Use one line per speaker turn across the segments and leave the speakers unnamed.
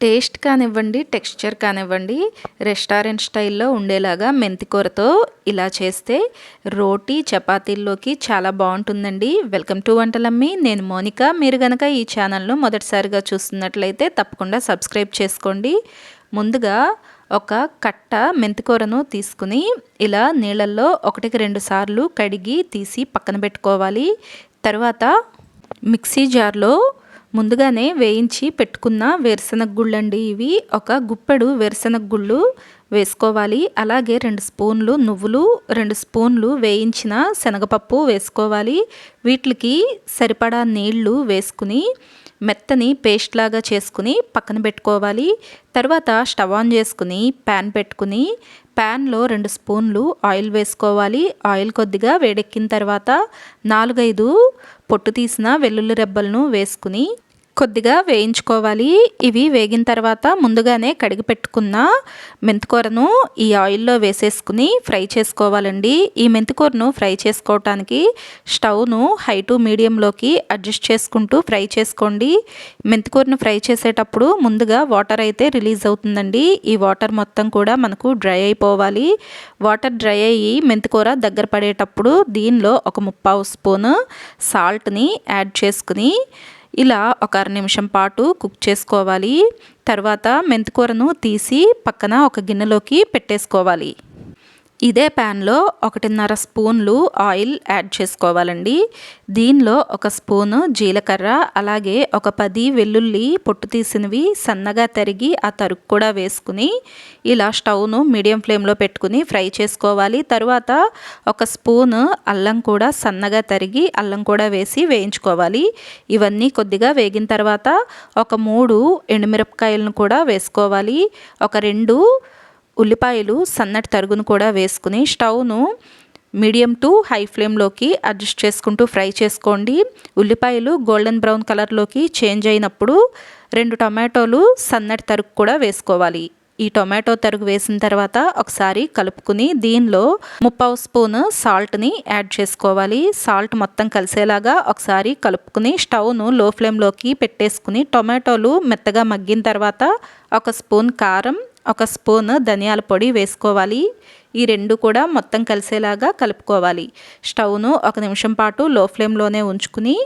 Taste కానివ్వండి texture కానివ్వండి restaurant స్టైల్లో ఉండేలాగా మెంతికూరతో ఇలా చేస్తే రోటీ చపాతీల్లోకి చాలా బాగుంటుందండి. Welcome to Vantalammi. నేను మోనిక. మీరు కనుక ఈ ఛానల్ను మొదటిసారిగా చూస్తున్నట్లయితే తప్పకుండా సబ్స్క్రైబ్ చేసుకోండి. ముందుగా ఒక కట్ట మెంతికూరను తీసుకుని ఇలా నీళ్ళల్లో ఒకటికి రెండు సార్లు కడిగి తీసి పక్కన పెట్టుకోవాలి. తర్వాత మిక్సీ జార్లో ముందుగానే వేయించి పెట్టుకున్న వేరుశనగ గుళ్ళండి ఇవి. ఒక గుప్పెడు వేరుశనగ గుళ్ళు వేసుకోవాలి. అలాగే రెండు స్పూన్లు నువ్వులు రెండు స్పూన్లు వేయించిన శనగపప్పు వేసుకోవాలి. వీటికి సరిపడా నీళ్ళు వేసుకుని మెత్తని పేస్ట్ లాగా చేసుకుని పక్కన పెట్టుకోవాలి. తర్వాత స్టవ్ ఆన్ చేసుకుని ప్యాన్ పెట్టుకుని ప్యాన్లో రెండు స్పూన్లు ఆయిల్ వేసుకోవాలి. ఆయిల్ కొద్దిగా వేడెక్కిన తర్వాత నాలుగైదు పొట్టు తీసిన వెల్లుల్లి రెబ్బలను వేసుకుని కొద్దిగా వేయించుకోవాలి. ఇవి వేగిన తర్వాత ముందుగానే కడిగి పెట్టుకున్న మెంతికూరను ఈ ఆయిల్లో వేసేసుకుని ఫ్రై చేసుకోవాలండి. ఈ మెంతికూరను ఫ్రై చేసుకోవటానికి స్టవ్ను హై టు మీడియంలోకి అడ్జస్ట్ చేసుకుంటూ ఫ్రై చేసుకోండి. మెంతికూరను ఫ్రై చేసేటప్పుడు ముందుగా వాటర్ అయితే రిలీజ్ అవుతుందండి. ఈ వాటర్ మొత్తం కూడా మనకు డ్రై అయిపోవాలి. వాటర్ డ్రై అయ్యి మెంతికూర దగ్గర పడేటప్పుడు దీనిలో ఒక ముప్పావు స్పూన్ సాల్ట్ని యాడ్ చేసుకుని ఇలా ఒక అర నిమిషం పాటు కుక్ చేసుకోవాలి. తర్వాత మెంతికూరను తీసి పక్కన ఒక గిన్నెలోకి పెట్టేసుకోవాలి. ఇదే ప్యాన్లో ఒకటిన్నర స్పూన్లు ఆయిల్ యాడ్ చేసుకోవాలండి. దీనిలో ఒక స్పూను జీలకర్ర అలాగే ఒక పది వెల్లుల్లి పొట్టు తీసినవి సన్నగా తరిగి ఆ తరుగు కూడా వేసుకుని ఇలా స్టవ్ను మీడియం ఫ్లేమ్లో పెట్టుకుని ఫ్రై చేసుకోవాలి. తర్వాత ఒక స్పూను అల్లం కూడా సన్నగా తరిగి అల్లం కూడా వేసి వేయించుకోవాలి. ఇవన్నీ కొద్దిగా వేగిన తర్వాత ఒక మూడు ఎండుమిరపకాయలను కూడా వేసుకోవాలి. ఒక రెండు ఉల్లిపాయలు సన్నటి తరుగును కూడా వేసుకుని స్టవ్ను మీడియం టు హై ఫ్లేమ్లోకి అడ్జస్ట్ చేసుకుంటూ ఫ్రై చేసుకోండి. ఉల్లిపాయలు గోల్డెన్ బ్రౌన్ కలర్లోకి చేంజ్ అయినప్పుడు రెండు టొమాటోలు సన్నటి తరుగు కూడా వేసుకోవాలి. ఈ టొమాటో తరుగు వేసిన తర్వాత ఒకసారి కలుపుకుని దీనిలో ముప్పావు స్పూన్ సాల్ట్ని యాడ్ చేసుకోవాలి. సాల్ట్ మొత్తం కలిసేలాగా ఒకసారి కలుపుకుని స్టవ్ను లో ఫ్లేమ్లోకి పెట్టేసుకుని టొమాటోలు మెత్తగా మగ్గిన తర్వాత ఒక స్పూన్ కారం ఒక స్పూన్ ధనియాల పొడి వేసుకోవాలి. ఈ రెండు కూడా మొత్తం కలిసేలాగా కలుపుకోవాలి. స్టవ్ను ఒక నిమిషం పాటు లో ఫ్లేమ్లోనే ఉంచుకుని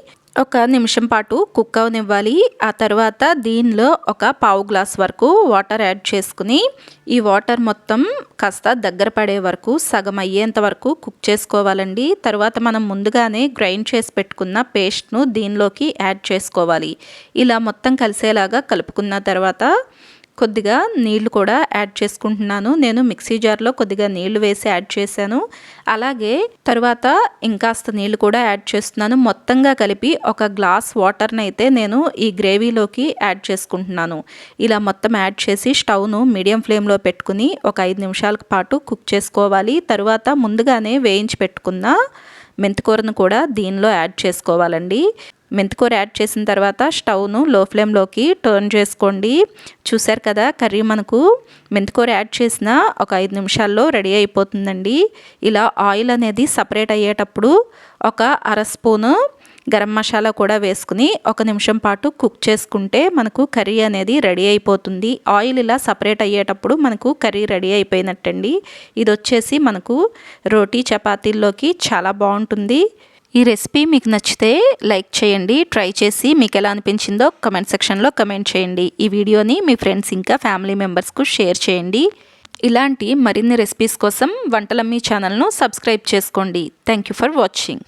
ఒక నిమిషం పాటు కుక్ అవనివ్వాలి. ఆ తర్వాత దీనిలో ఒక పావు గ్లాస్ వరకు వాటర్ యాడ్ చేసుకుని ఈ వాటర్ మొత్తం కాస్త దగ్గర పడే వరకు సగం అయ్యేంత వరకు కుక్ చేసుకోవాలండి. తర్వాత మనం ముందుగానే గ్రైండ్ చేసి పెట్టుకున్న పేస్ట్ను దీనిలోకి యాడ్ చేసుకోవాలి. ఇలా మొత్తం కలిసేలాగా కలుపుకున్న తర్వాత కొద్దిగా నీళ్ళు కూడా యాడ్ చేసుకుంటున్నాను. నేను మిక్సీ జార్లో కొద్దిగా నీళ్ళు వేసి యాడ్ చేశాను. అలాగే తర్వాత ఇంకాస్త నీళ్ళు కూడా యాడ్ చేస్తున్నాను. మొత్తంగా కలిపి ఒక గ్లాస్ వాటర్ని అయితే నేను ఈ గ్రేవీలోకి యాడ్ చేసుకుంటున్నాను. ఇలా మొత్తం యాడ్ చేసి స్టవ్ను మీడియం ఫ్లేమ్లో పెట్టుకుని ఒక ఐదు నిమిషాల పాటు కుక్ చేసుకోవాలి. తర్వాత ముందుగానే వేయించి పెట్టుకున్న మెంతికూరను కూడా దీనిలో యాడ్ చేసుకోవాలండి. మెంతికూర యాడ్ చేసిన తర్వాత స్టవ్ను లో ఫ్లేమ్లోకి టర్న్ చేసుకోండి. చూసారు కదా కర్రీ మనకు మెంతికూర యాడ్ చేసిన ఒక ఐదు నిమిషాల్లో రెడీ అయిపోతుందండి. ఇలా ఆయిల్ అనేది సపరేట్ అయ్యేటప్పుడు ఒక అర స్పూను గరం మసాలా కూడా వేసుకుని ఒక నిమిషం పాటు కుక్ చేసుకుంటే మనకు కర్రీ అనేది రెడీ అయిపోతుంది. ఆయిల్ ఇలా సపరేట్ అయ్యేటప్పుడు మనకు కర్రీ రెడీ అయిపోయినట్టండి. ఇది వచ్చేసి మనకు రోటీ చపాతీల్లోకి చాలా బాగుంటుంది. ఈ రెసిపీ మీకు నచ్చితే లైక్ చేయండి ట్రై చేసి మీకు ఎలా అనిపించిందో కమెంట్ సెక్షన్లో కమెంట్ చేయండి. ఈ వీడియోని మీ ఫ్రెండ్స్ ఇంకా ఫ్యామిలీ మెంబర్స్కు షేర్ చేయండి. ఇలాంటి మరిన్ని రెసిపీస్ కోసం వంటలమ్మీ ఛానల్ను సబ్స్క్రైబ్ చేసుకోండి. Thank you for watching.